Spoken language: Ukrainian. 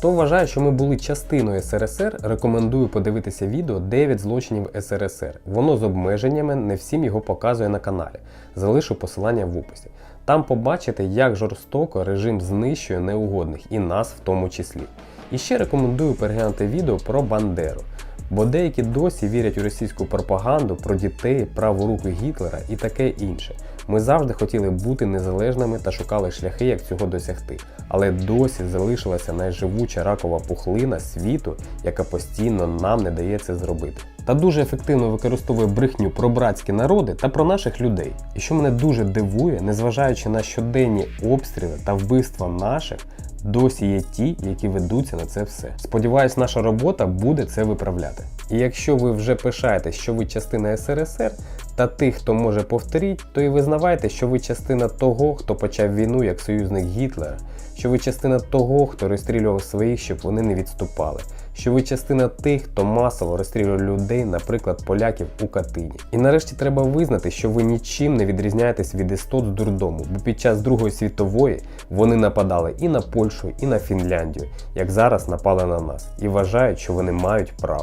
Хто вважає, що ми були частиною СРСР, рекомендую подивитися відео 9 злочинів СРСР. Воно з обмеженнями, не всім його показує на каналі. Залишу посилання в описі. Там побачите, як жорстоко режим знищує неугодних і нас в тому числі. І ще рекомендую переглянути відео про Бандеру. Бо деякі досі вірять у російську пропаганду про дітей, праву руку Гітлера і таке інше. Ми завжди хотіли бути незалежними та шукали шляхи, як цього досягти. Але досі залишилася найживуча ракова пухлина світу, яка постійно нам не дає це зробити. Та дуже ефективно використовує брехню про братські народи та про наших людей. І що мене дуже дивує, незважаючи на щоденні обстріли та вбивства наших, досі є ті, які ведуться на це все. Сподіваюсь, наша робота буде це виправляти. І якщо ви вже пишаєте, що ви частина СРСР, та тих, хто може повторіть, то і визнавайте, що ви частина того, хто почав війну як союзник Гітлера, що ви частина того, хто розстрілював своїх, щоб вони не відступали, що ви частина тих, хто масово розстрілював людей, наприклад, поляків у Катині. І нарешті треба визнати, що ви нічим не відрізняєтесь від істот з дурдому, бо під час Другої світової вони нападали і на Польщу, і на Фінляндію, як зараз напали на нас, і вважають, що вони мають право.